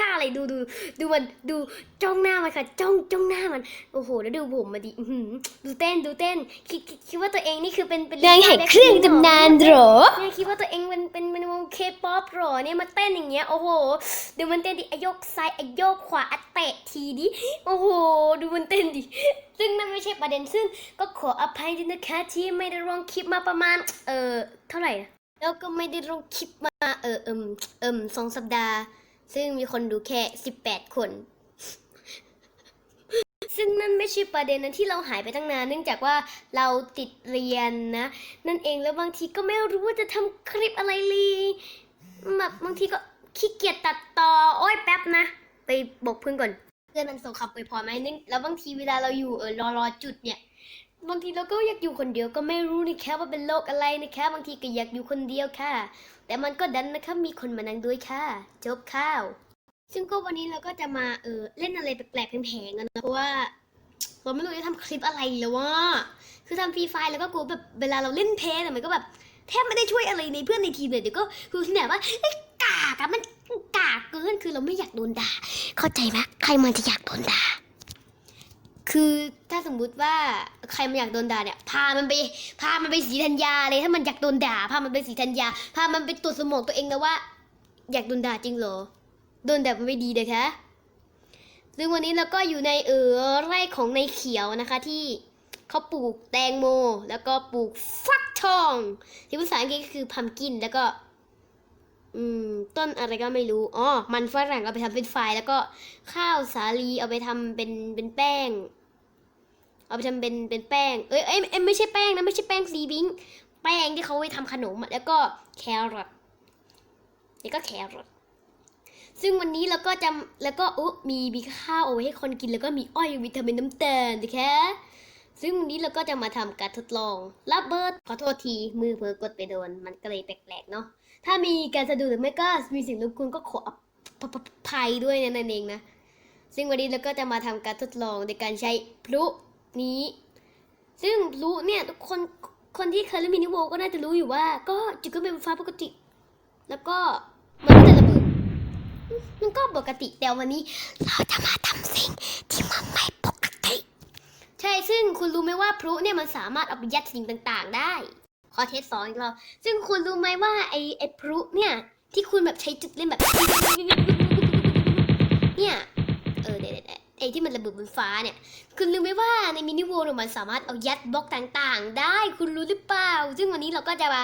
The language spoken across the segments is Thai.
ท่าอะไรดูดูดูมันดูจ้องหน้ามันค่ะ จ้องจ้องหน้ามัน โอ้โห แล้วดูผมมาดิอื้อหือดูเต้นดูเต้นคิดคิดคิดว่าตัวเองนี่คือเป็นเป็นนางแห่งเครื่องตำนานเหรอเนี่ยคิดว่าตัวเองเป็นเป็นเป็นวงเคป๊อปหรอเนี่ยมาเต้นอย่างเงี้ยโอ้โหดูมันเต้นดิอะโยกซ้ายอะโยกขวาอะเตะทีดิโอ้โห ดูมันเต้นดิซึ่งนั่นไม่ใช่ประเด็นซึ่งก็ขออภัยด้วยนะคะที่ไม่ได้ลงคลิปมาประมาณ เออเท่าไหร่อะแล้วก็ไม่ได้ลงคลิปมาเออเอิมเอิมสองสัปดาห์ ซึ่งมีคนดูแค่สิบแปดคน ซึ่งนั่นไม่ใช่ประเด็นนะที่เราหายไปตั้งนาน เนื่องจากว่าเราติดเรียนนะ นั่นเองแล้วบางทีก็ไม่รู้ว่าจะทำคลิปอะไรเลยแบบบางทีก็ขี้เกียจตัดต่อ โอ้ยแป๊บนะ ไปบอกเพื่อนก่อน เพื่อนมันส่งคำอวยพรมาให้นึงแล้วบางทีเวลาเราอยู่เออรอรอจุดเนี่ย บางทีเราก็อยากอยู่คนเดียวก็ไม่รู้นี่แค่ว่าเป็นโรคอะไรนะคะบางทีก็อยากอยู่คนเดียวค่ะ แต่มันก็ดันนะคะมีคนมานั่งด้วยค่ะ จบข้าว ซึ่งก็วันนี้เราก็จะมาเออเล่นอะไรแปลกๆแผงๆกันนะเพราะว่าเราไม่รู้จะทำคลิปอะไรแล้วว่า คือทำฟรีไฟล์แล้วก็กลัวแบบเวลาเราเล่นเพลย์อะมันก็แบบแทบไม่ได้ช่วยอะไรในเพื่อนในทีมเลยเดี๋ยวก็คือที่ไหนว่าไอ้กากอะมันกากเกินคือเราไม่อยากโดนด่าเข้าใจไหมใครมันจะอยากโดนด่า คือถ้าสมมุติว่าใครมันอยากโดนด่าเนี่ย พามันไป พามันไปสีธัญญาเลยถ้ามันอยากโดนด่า พามันไปสีธัญญา พามันไปตรวจสมองตัวเองนะว่า อยากโดนด่าจริงเหรอ โดนด่ามันไม่ดีนะคะ ซึ่งวันนี้เราก็อยู่ในเออไร่ของในเขียวนะคะที่เขาปลูกแตงโม แล้วก็ปลูกฟักทอง ที่ภาษาอังกฤษก็คือพัมกินแล้วก็อืมต้นอะไรก็ไม่รู้อ๋อมันฝรั่งเอาไปทำเป็นไฟแล้วก็ข้าวสาลีเอาไปทำเป็นเป็นแป้ง เอาไปทำเป็นเป็นแป้งเอ้ยเอ้ยเอ้ยไม่ใช่แป้งนะไม่ใช่แป้งซีบิงแป้งที่เขาไว้ทำขนมแล้วก็แครอทแล้วก็แครอทซึ่งวันนี้เราก็จะแล้วก็อุ๊มีมีข้าวเอาไว้ให้คนกินแล้วก็มีอ้อยวิตามินน้ำตาลนะคะซึ่งวันนี้เราก็จะมาทำการทดลองระเบิร์ดขอโทษทีมือเผลอกดไปโดน มันก็เลยแปลกๆเนาะถ้ามีการสะดุดหรือไม่ก็มีสิ่งรบกวนก็ขออภัยด้วยนะนั่นเองนะ ซึ่งวันนี้เราก็จะมาทำการทดลองในการใช้พลุ นี้ ซึ่งพลุเนี่ยทุกคนคนที่เคยเล่นมินิโวก็น่าจะรู้อยู่ว่า ก็จุดก็เป็นไฟฟ้าปกติ แล้วก็มันก็จะระเบิดมันก็ปกติแต่วันนี้เราจะมาทำสิ่งที่มันไม่ปกติ ใช่ซึ่งคุณรู้ไหมว่าพลุเนี่ยมันสามารถเอาไปยัดสิ่งต่างๆ ได้ ขอเทสสองอีกรอบซึ่งคุณรู้ไหมว่าไอ้ไอ้พลุเนี่ยที่คุณแบบใช้จุดเล่นแบบเนี่ย ไอ้ที่มันระเบิดบนฟ้าเนี่ย คุณรู้ไหมว่าในมินิโวเนี่ยมันสามารถเอายัดบล็อกต่างๆ ได้คุณรู้หรือเปล่า ซึ่งวันนี้เราก็จะมา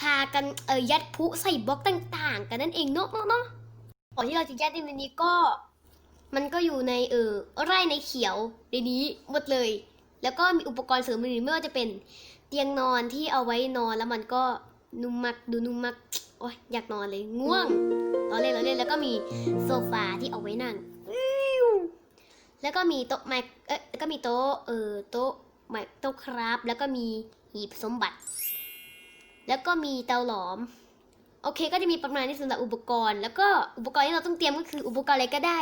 พากันเออยัดพุใส่บล็อกต่างๆ กันนั่นเองเนาะเนาะเนาะก่อนที่เราจะยัดในนี้ก็ มันก็อยู่ในเออไร่ในเขียวในนี้หมดเลย แล้วก็มีอุปกรณ์เสริมอื่นๆไม่ว่าจะเป็นเตียงนอนที่เอาไว้นอนแล้วมันก็นุ่มมักดูนุ่มมักโอ๊ยอยากนอนเลยง่วงเราเล่นเราเล่นแล้วก็มีโซฟาที่เอาไว้นั่ง แล้วก็มีโต๊ะไม้เอ๊ะแล้วก็มีโต๊ะเออโต๊ะไม้โต๊ะครับ แล้วก็มีหีบสมบัติ แล้วก็มีเตาหลอม โอเค ก็จะมีประมาณนี้สำหรับอุปกรณ์ แล้วก็อุปกรณ์ที่เราต้องเตรียมก็คืออุปกรณ์อะไรก็ได้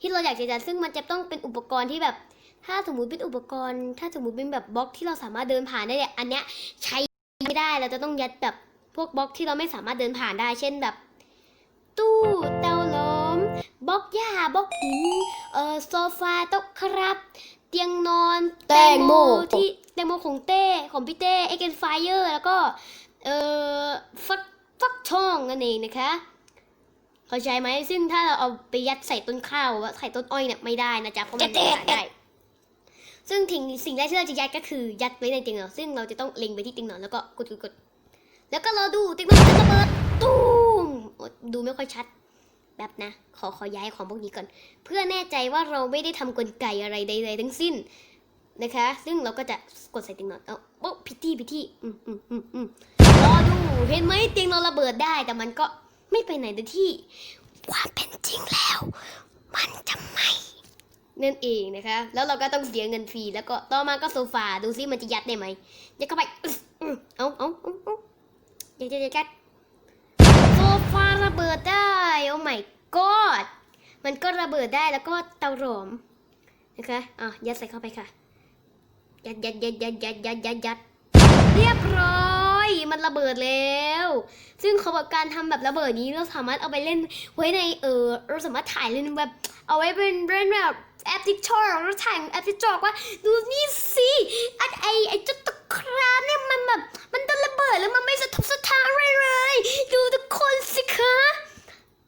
ที่เราอยากจะจัดซึ่งมันจะต้องเป็นอุปกรณ์ที่แบบ ถ้าสมมติเป็นอุปกรณ์ ถ้าสมมติเป็นแบบบล็อกที่เราสามารถเดินผ่านได้เนี่ยอันเนี้ยใช้ไม่ได้เราจะต้องยัดแบบพวกบล็อกที่เราไม่สามารถเดินผ่านได้ เช่นแบบ ตู้เตา บล็อกหญ้าบล็อกหินเอ่อโซฟาโต๊ะครับ เตียงนอนแตงโมที่แตงโมของเต้ของพี่เต้เอ็กเกนไฟเออร์แล้วก็เอ่อฟักฟักทองนั่นเองนะคะเข้าใจไหมซึ่งถ้าเราเอาไปยัดใส่ต้นข้าวว่าใส่ต้นอ้อยเนี่ยไม่ได้นะจ๊ะเพราะมันไม่ได้ซึ่งทิ้งสิ่งแรกที่เราจะยัดก็คือยัดไว้ในเตียงนอนซึ่งเราจะต้องเล็งไปที่เตียงนอนแล้วก็กดกดกดแล้วก็รอดูเตียงนอนจะระเบิดตุ้มโอ๊ยดูไม่ค่อยชัด แบบนะ ขอขอย้ายของพวกนี้ก่อน เพื่อแน่ใจว่าเราไม่ได้ทำกลไกอะไรใด ๆ ทั้งสิ้นนะคะ ซึ่งเราก็จะกดใส่เตียงนอนเอาโอ้พิธีพิธีอืมอืมอืมอืมรอดูเห็นไหมเตียงเราระเบิดได้ แต่มันก็ไม่ไปไหนโดยที่ความเป็นจริงแล้ว มันจะไม่นั่นเองนะคะ แล้วเราก็ต้องเสียเงินฟรี แล้วก็ต่อมาก็โซฟา ดูซิมันจะยัดได้ไหมยัดเข้าไป เอึ๊ะเอาเอาเอาเอายัดยัดยัด ยัดโซฟาระเบิดได้โอ้ my god มันก็ระเบิดได้แล้วก็เตาหลอมนะคะอะยัดใส่เข้าไปค่ะ ยัดยัดยัดยัดยัดยัดยัดยัดเรียบร้อยมันระเบิดแล้ว ซึ่งเขาบอกการทำแบบระเบิดนี้เราสามารถเอาไปเล่นไว้ในเออเราสามารถถ่ายเล่นแบบเอาไว้เป็นเล่นแบบแอปติ๊กต็อกเราถ่ายแอปติ๊กต็อกว่าดูนี่สิไอไอไอเจ้าตะ ครามเนี่ยมันแบบมันโดนระเบิดแล้วมันไม่สะทกสะท้านอะไรเลย ดูทุกคนสิคะ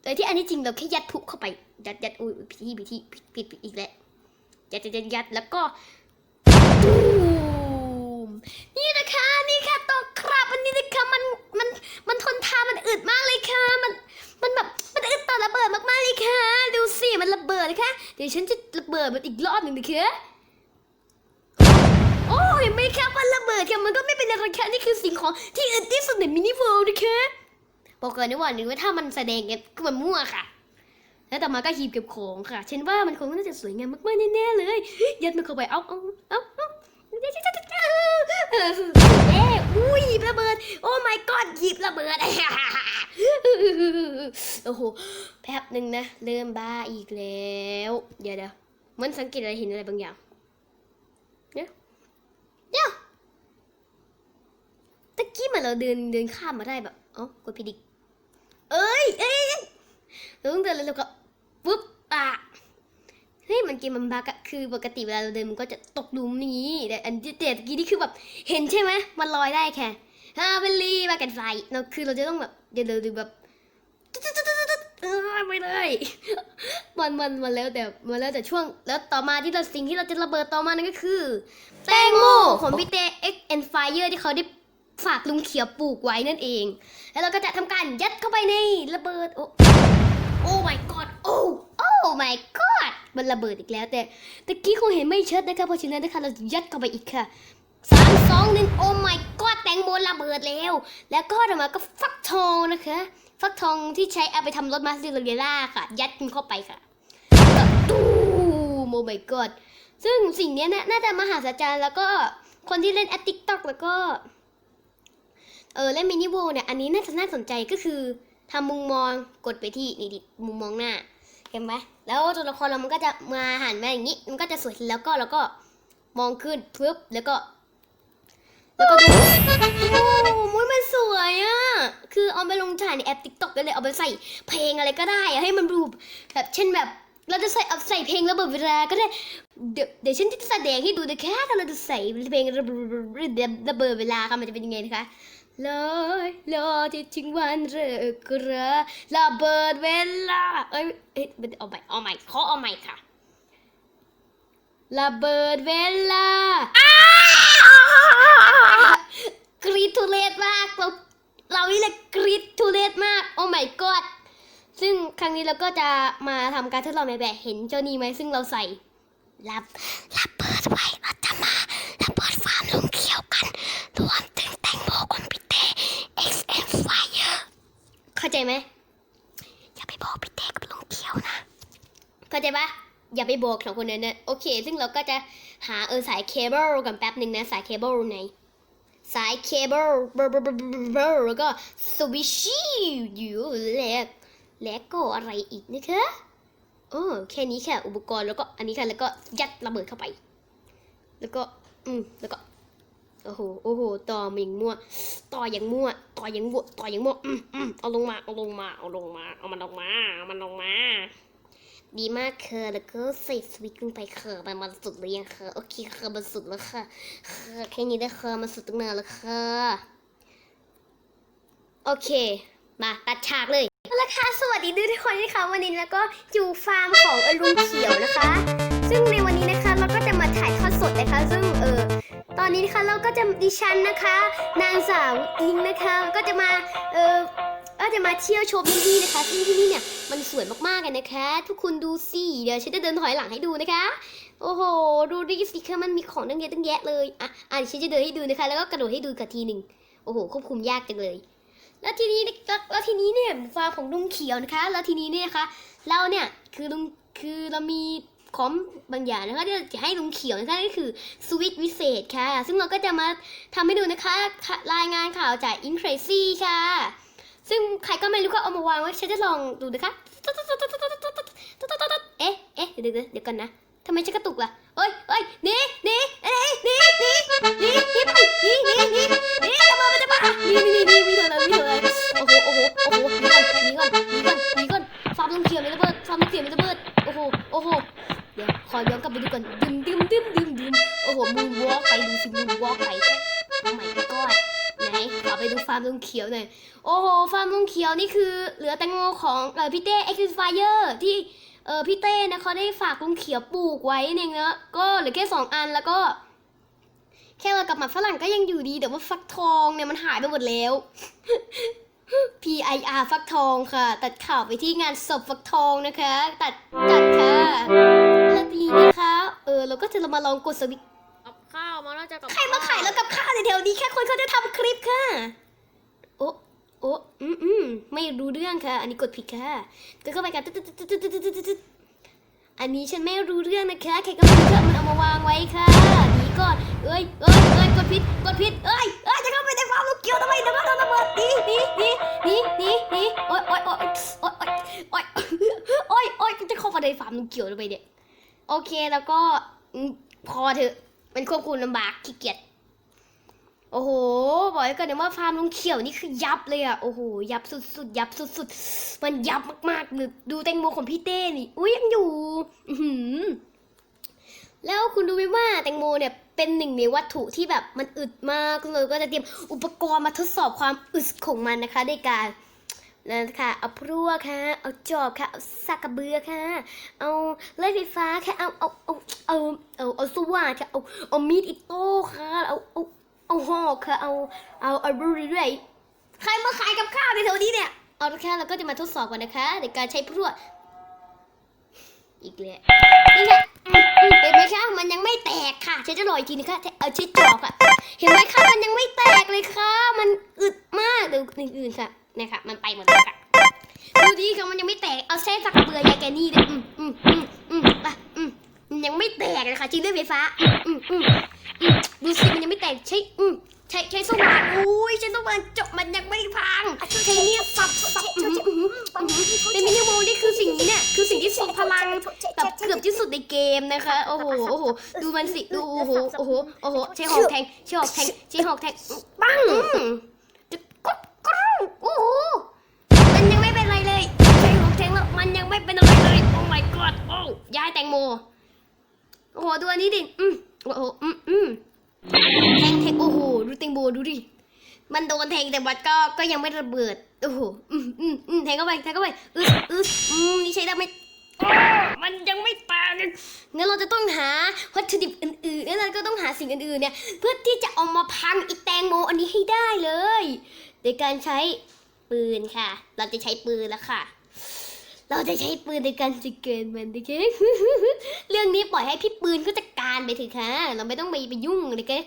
แต่ที่อันนี้จริงเราแค่ยัดพุเข้าไป ยัดยัดอุ้ยพิธีพิธีผิดผิดผิดอีกแล้วยัดยัดยัดยัดแล้วก็ตูมนี่นะคะนี่ค่ะตัวครับอันนี้นะคะมันมันมันทนทานมันอึดมากเลยค่ะมันมันแบบมันอึดต่อระเบิดมากๆเลยค่ะ ดูสิมันระเบิดนะคะเดี๋ยวฉันจะระเบิดมันอีกรอบหนึ่งนะคะ โอ้ยไม่ค่ะมันระเบิดค่ะมันก็ไม่เป็นอะไรค่ะนี่คือสิ่งของที่อึดที่สุดในมินิเวิลด์นะคะบอกก่อนนะว่าหนึ่งว่าถ้ามันแสดงเนี่ยคือมันมั่วค่ะ แล้วต่อมาก็หีบเก็บของค่ะฉันว่ามันคงน่าจะสวยงามมากๆแน่ๆเลยยัดมันเข้าไปเอาเอาเอาเอาเออเอ๊ะอุ้ยหยิบระเบิด โอ้ my god หยิบระเบิดโอ้โหแป๊บหนึ่งนะ เริ่มบ้าอีกแล้ว เดี๋ยวเดี๋ยวมันสังเกตอะไรเห็นอะไรบางอย่างเดี๋ยวเดี๋ยวตะกี้ เหมือนเราเดินเดินข้ามมาได้แบบเอ้ากดผิดอีกเอ้ยเอ้ยเราต้องเดินแล้วเราก็ปุ๊บอะเฮ้ยมันเกมมันบักอะคือปกติเวลาเราเดินมันก็จะตกหลุมนี้แต่อันที่แต่ตะกี้นี่คือแบบเห็นใช่ไหมมันลอยได้แค่ฮ่าเป็นรีบากันไฟเราคือเราจะต้องแบบเดี๋ยวเราดูแบบตึ๊ดตึ๊ดตึ๊ดตึ๊ดตึ๊ดเออไปเลยมันมันมันแล้วแต่มันแล้วแต่ช่วง แล้วต่อมาที่เราสิ่งที่เราจะระเบิดต่อมานั่นก็คือ แตงโมของพี่เต X and Fire ที่เขาได้ ฝากลุงเขียวปลูกไว้นั่นเอง แล้วเราก็จะทำการยัดเข้าไปในระเบิด โอ้โอ้ my god โอ้โอ้ my god มันระเบิดอีกแล้วแต่ตะกี้คงเห็นไม่ชัดนะคะเพราะฉะนั้นนะคะเรายัดเข้าไปอีกค่ะสามสองหนึ่งโอ้ my god แตงโมระเบิดแล้ว แล้วก็ต่อมาก็ฟักทองนะคะฟักทองที่ใช้เอาไปทำรถมาสเตอร์เรล่าค่ะ ยัดมันเข้าไปค่ะตูมโอ้ my god ซึ่งสิ่งนี้น่าน่าจะมหาศาลแล้วก็คนที่เล่นแอปติ๊กต็อกแล้วก็ เออเล่นมินิโวเนี่ยอันนี้น่าจะน่าสนใจก็คือทำมุมมองกดไปที่นี่ดิมุมมองหน้าเห็นไหมแล้วตัวละครเรามันก็จะมาหันมาอย่างนี้มันก็จะสวยแล้วก็แล้วก็มองขึ้นปึ๊บแล้วก็ แล้วก็ดูโอ้มุ้ยมันสวยอะคือเอาไปลงถ่ายในแอปติ๊กต็อกได้เลยเอาไปใส่เพลงอะไรก็ได้อะให้มันดูปแบบเช่นแบบเราจะใส่เอาใส่เพลงระเบิดเวลาก็ได้ เดี๋ยวเดี๋ยวฉันจะแสดงให้ดูนะคะถ้าเราจะใส่เพลงระเบิดระเบิดเวลาค่ะมันจะเป็นยังไงนะคะ ลอยลอยที่ถึงวันเลิกราระเบิดเวลา เอ้ยเอ้ยเอาใหม่เอาใหม่ขอเอาใหม่ค่ะระเบิดเวลากรีดทุเรศมากเราเรานี่แหละกรีดทุเรศมาก โอ้ my god ซึ่งครั้งนี้เราก็จะมาทำการทดลองในแบบเห็นเจ้านี้ไหมซึ่งเราใส่รับรับเบิดไว้เราจะมาระเบิดฟาร์มลุงเขียวกัน รวมถึงแตงโมคอมพิวเตอร์ XM Fire เข้า ใจไหมอย่าไปบอกพี่เต้กับลุงเขียวนะเข้าใจปะอย่าไปบอกสองคนนั้นนะโอเค ซึ่งเราก็จะหาเออสายเคเบิลกันแป๊บหนึ่งนะสายเคเบิลไหนสายเคเบิลเบอร์เบอร์เบอร์เบอร์แล้วก็สวิชชี่อยู่แล้วแล้วก็อะไรอีกนะคะโอ้แค่นี้แค่อุปกรณ์แล้วก็อันนี้ค่ะแล้วก็ยัดระเบิดเข้าไป แล้วก็ อืม แล้วก็ โอ้โห โอ้โห ต่อมาอย่างมั่ว ต่ออย่างมั่ว ต่ออย่างมั่วต่ออย่างมั่ว อืมอืมเอาลงมา เอาลงมา เอาลงมา เอามันลงมา เอามันลงมา ดีมากเคอแล้วก็ใส่สวิตลงไปเคอมันมันสุดหรือยังเคอโอเคเคอมันสุดแล้วค่ะเคอแค่นี้ได้เคอมันสุดตั้งนานแล้วค่ะโอเค มาตัดฉากเลยเอาค่ะสวัสดีทุกคนนะคะวันนี้แล้วก็อยู่ฟาร์มของอรุณเขียวนะคะ ซึ่งในวันนี้นะคะเราก็จะมาถ่ายทอดสดนะคะ ซึ่งเออ อนนี้นะคะเราก็จะดิฉันนะคะ นางสาวอิงนะคะก็จะมาเออก็จะมาเที่ยวชมที่นี่นะคะซึ่งที่นี่เนี่ยมันสวยมากๆเลยนะคะ ทุกคนดูสิเดี๋ยวฉันจะเดินถอยหลังให้ดูนะคะ โอ้โหดูดิสิคะมันมีของตั้งเยอะตั้งแยะเลยอะอะฉันจะเดินให้ดูนะคะ แล้วก็กระโดดให้ดูกับทีหนึ่งโอ้โหควบคุมยากจังเลย แล้วทีนี้แล้วแล้วทีนี้เนี่ยฟาร์มของลุงเขียวนะคะ แล้วทีนี้เนี่ยนะคะเราเนี่ยคือลุงคือเรามี ของบางอย่างนะคะที่จะให้ลุงเขียวนะคะก็คือสวิตวิเศษค่ะ ซึ่งเราก็จะมาทำให้ดูนะคะรายงานข่าวจากอินเครซี่ค่ะ ซึ่งใครก็ไม่รู้ก็เอามาวางไว้ฉันจะลองดูนะคะเอ๊ะเอ๊ะเดี๋ยวเดี๋ยวกันนะทำไมฉันกระตุกล่ะเอ้ยเอ้ยนี่นีเอ้ยนี่นี่นี่นีไปนี่นี่นี่นีระมัจะมานี่นีหนีมีเถอะนะมีเถอะโอ้โหโอ้โหโอ้โหนี่ก่อนหนี่ก่อน ไปดูก่อนดึมดึมดึมดึมดึมโอ้โหมูนวอล์กไปดูสิมูนวอล์กไปแค่โอ้ my god ไหนขอไปดูฟาร์มลุงเขียวหน่อย โอ้โห ฟาร์มลุงเขียวนี่คือเหลือแตงโมของเออพี่เต้เอ็กซ์ไฟเออร์ที่เออพี่เต้นะเขาได้ฝากลุงเขียวปลูกไว้เองนะก็เหลือแค่สองอันแล้วก็ แค่ว่ากับหมักฝรั่งก็ยังอยู่ดีแต่ว่าฟักทองเนี่ยมันหายไปหมดแล้ว PIR ฟักทองค่ะ ตัดข่าวไปที่งานศพฟักทองนะคะ ตัดตัดค่ะแล้วทีนี้นะคะ เออเราก็จะมาลองกดสวิตช์กับข้าวมาแล้วจะกับใครมาขายแล้วกับข้าวในแถวนี้แค่คนเขาจะทำคลิปค่ะ โอ้โอ้อืมอืมไม่รู้เรื่องค่ะ อันนี้กดผิดค่ะก็เข้าไปกันตึ๊ดตึ๊ดตึ๊ดตึ๊ดตึ๊ดตึ๊ดตึ๊ดอันนี้ฉันไม่รู้เรื่องนะคะใครก็ไม่รู้เรื่องมันเอามาวางไว้ค่ะหนี ก่อนเอ้ยเอ้ยเอ้ยกดผิดกดผิดเอ้ยเอ้ยจะเข้าไปในความลูกเกียวทำไมทำไมทำไมหนีหนีหนีหนีหนีหนีโอ๊ยโอ๊ยโอ๊ยโอ๊ยโอ๊ยโอ๊ยโอ๊ยจะเข้าไปในฟาร์มลูกเกียวทำไมเนี่ยโอเคแล้วก็พอเถอะมันควบคุมลำบากขี้เกียจโอ้โหบอกไว้ก่อนนะว่าฟาร์มลุงเขียวนี่คือยับเลยอะโอ้โหยับสุดๆยับสุดๆมันยับมากๆเลยดูแตงโมของพี่เต้นี่อุ้ยยังอยู่แล้วคุณรู้ไหมว่าแตงโมเนี่ย เป็นหนึ่งในวัตถุที่แบบมันอึดมากคุณเลยก็จะเตรียมอุปกรณ์มาทดสอบความอึดของมันนะคะในการนั่นค่ะเอาพรั่วค่ะ เอาจอบค่ะ เอาสักกระเบือค่ะ เอาเลื่อยไฟฟ้าค่ะ เอาเอาเอาเอาเอาเอาสว่านค่ะ เอาเอามีดอิโต้ค่ะ เอาเอาเอาหอกค่ะ เอาเอาเอาเรื่อยๆใครมาขายกับข้าวในแถวนี้เนี่ย เอาละค่ะเราก็จะมาทดสอบกันนะคะในการใช้พรั่ว อีกแล้วนี่ค่ะเห็นไหมคะมันยังไม่แตกค่ะฉันจะรออีกทีนะคะเอาชิดจอบค่ะ เห็นไหมคะมันยังไม่แตกเลยค่ะ มันอึดมากเดี๋ยวอื่นๆค่ะนี่ยค่ะมันไปหมดแล้วค่ะดูดิค่ะมันยังไม่แตกเอาเส้นสักเบือยายแกนี่เนี่ยอืมอืมอืมอืมไปอืมยังไม่แตกเลยค่ะจริงด้วยไฟฟ้าอืมอืมอืมดูสิมันยังไม่แตกใช่อืม ช้ใช้สว่านอุ้ยใช้สว่านจบมันยังไม่พังใช้เนี่ยสับสับอืมอืมอืมเป็นมินิโมนี่คือสิ่งนี้เนี่ยคือสิ่งที่ทรงพลังแบบเกือบที่สุดในเกมนะคะโอ้โหโอ้โหดูมันสิดูโอ้โหโอ้โหโอ้โหใช้หอกแทงใช้หอกแทงใช้หอกแทงปังอืมจะกุ๊กกรูโอ้โหมันยังไม่เป็นไรเลยใช้หกแทงแล้วมันยังไม่เป็นอะไรเลยโอ้ my god โอ้ยายแตงโมโอ้โหดูอันนี้ดิอืมโอ้โหอืมอืม แทงแทงโอ้โห ดูแตงโมดูดิ มันโดนแทงแต่วัดก็ ก็ยังไม่ระเบิด โอ้โห อืมอืมอืมแทงเข้าไป แทงเข้าไปอึดอึดอืมนี่ใช้ได้ไหมโอ้มันยังไม่ตายเลยงั้นเราจะต้องหาวัตถุดิบอื่นๆแล้วเราก็ต้องหาสิ่งอื่นๆเนี่ย เพื่อที่จะเอามาพังอีแตงโมอันนี้ให้ได้เลย โดยการใช้ปืนค่ะ เราจะใช้ปืนแล้วค่ะ เราจะใช้ปืนในการจัดการมันนะคะเรื่องนี้ปล่อยให้พี่ปืนก็จัดการไปเถอะค่ะ เราไม่ต้องไปไปยุ่งเลยกัน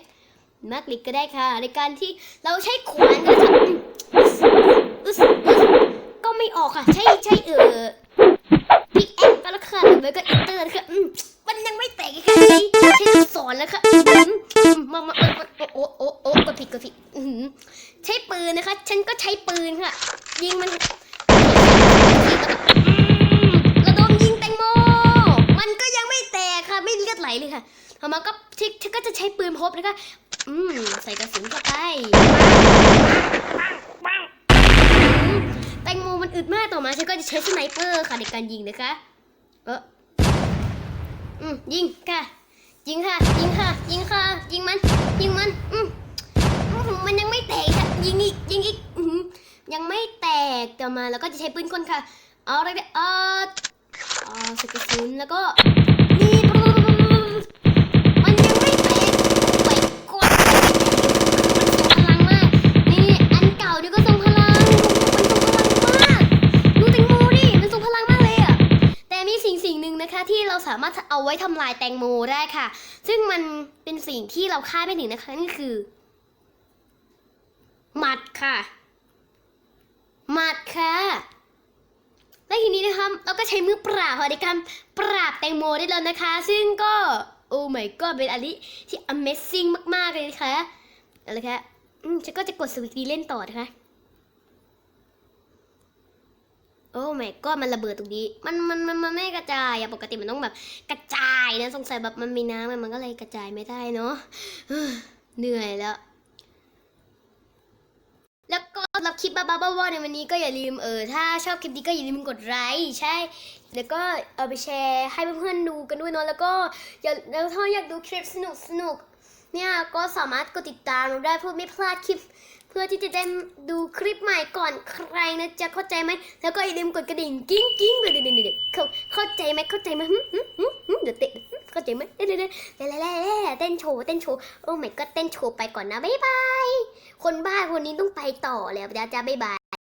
มากลิกก็ได้ค่ะ ในการที่เราใช้ขวานก็จะอึ๊สอึ๊สก็ไม่ออกค่ะ ใช้ใช้เออพิกแอคก็แล้วค่ะหรือก็อินเตอร์นะคะอืมมันยังไม่แตกค่ะใช้ใช้ลูกศรแล้วค่ะมอืมมามาเออโอ้โอ้โอ้ก็ผิดก็ผิดอืมใช้ปืนนะคะ ฉันก็ใช้ปืนค่ะ ยิงมัน ช้สไนเปอร์ค่ะในการยิงนะคะ เอออืมยิงค่ะ ยิงค่ะ ยิงค่ะ ยิงค่ะ ยิงมัน ยิงมัน อืมมันยังไม่แตกค่ะ ยิงอีก ยิงอีก อืมยังไม่แตกต่มาแล้วก็จะใช้ปืนกลค่ะ เอาอะไรเนี่ยเออเอาสกุลแล้วก็นี่ ที่เราสามารถเอาไว้ทำลายแตงโมได้ค่ะ ซึ่งมันเป็นสิ่งที่เราคาดไม่ถึงนะคะนั่นคือ หมัดค่ะ หมัดค่ะ และทีนี้นะคะเราก็ใช้มือปราบค่ะในการปราบแตงโมได้แล้วนะคะ ซึ่งก็โอ้ my god เป็นอะไรที่ amazing มาก ๆ เลยนะคะอาละคะอืมฉันก็จะกดสวิตช์นี้เล่นต่อนะคะ โอ้ my god มันระเบิดตรงนี้ มันมันมันมันไม่กระจายอะปกติมันต้องแบบกระจายนะสงสัยแบบมันมีน้ำมันก็เลยกระจายไม่ได้เนาะเหนื่อยแล้ว แล้วก็สำหรับคลิปบ้าๆบอๆในวันนี้ก็อย่าลืมเออถ้าชอบคลิปนี้ก็อย่าลืมกดไลค์ใช่ แล้วก็เอาไปแชร์ให้เพื่อนๆดูกันด้วยเนาะแล้วก็อย่าแล้วถ้าอยากดูคลิปสนุกสนุกเนี่ยก็สามารถกดติดตามเราได้เพื่อไม่พลาดคลิป เพื่อที่จะได้ดูคลิปใหม่ก่อนใครนะจะเข้าใจไหมแล้วก็อย่าลืมกดกระดิ่งกิ้งกิ้งเดี๋ยวเดี๋ยวเดี๋ยวเข้าเข้าใจไหมเข้าใจไหมหึเดี๋ยวเตะเข้าใจไหมเดี๋ยวเดี๋ยวเดี๋ยวเดี๋ยวเดี๋ยวเดี๋ยวเต้นโชว์เต้นโชว์โอ้ไม่ก็เต้นโชว์ไปก่อนนะบ๊ายบายคนบ้าคนนี้ต้องไปต่อแล้วจ้าจ้าบ๊ายบาย